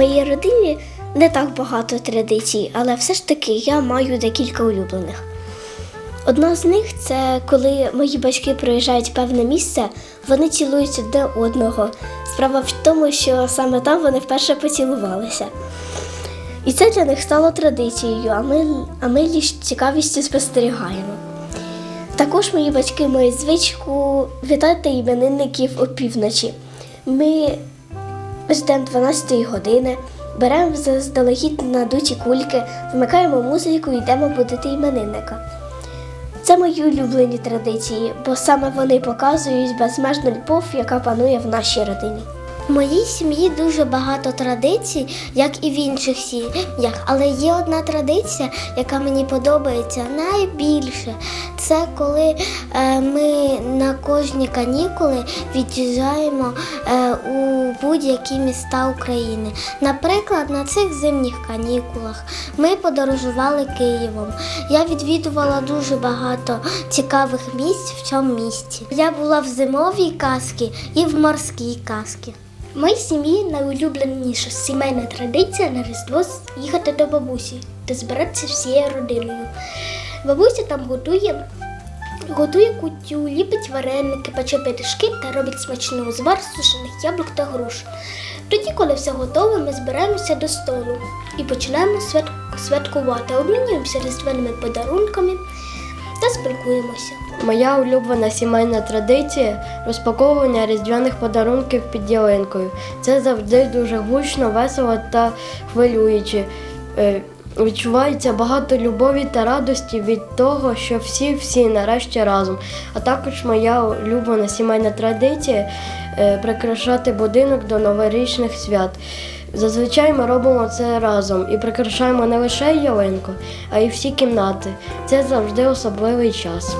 Моїй родині не так багато традицій, але все ж таки я маю декілька улюблених. Одна з них це коли мої батьки приїжджають в певне місце, вони цілують одне одного. Справа в тому, що саме там вони вперше поцілувалися. І це для них стало традицією, а ми, а ми лише цікавістю спостерігаємо. Також мої батьки мають звичку вітати іменинників опівночі. Ми ждемо 12 години, беремо заздалегідь надуті кульки, вмикаємо музику і йдемо будити іменинника. Це мої улюблені традиції, бо саме вони показують безмежну любов, яка панує в нашій родині. В моїй сім'ї дуже багато традицій, як і в інших сім'ях, але є одна традиція, яка мені подобається найбільше. Це коли е, ми на кожні канікули від'їжджаємо е, у будь-які міста України. Наприклад, на цих зимніх канікулах ми подорожували Києвом. Я відвідувала дуже багато цікавих місць в цьому місті. Я була в зимовій казці і в морській казці. Моїй сім'ї найулюбленіша сімейна традиція на Різдво їхати до бабусі та збиратися всією родиною. Бабуся там готує, готує кутю, ліпить вареники, пече пиріжки та робить смачний узвар сушених яблук та груш. Тоді, коли все готове, ми збираємося до столу і починаємо свят- святкувати, обмінюємося різдвяними подарунками та спілкуємося. Моя улюблена сімейна традиція розпаковування різдвяних подарунків під ялинкою. Це завжди дуже гучно, весело та хвилююче. Е, Відчувається багато любові та радості від того, що всі-всі нарешті разом. А також моя улюблена сімейна традиція е, прикрашати будинок до новорічних свят. Зазвичай ми робимо це разом і прикрашаємо не лише ялинку, а й всі кімнати. Це завжди особливий час.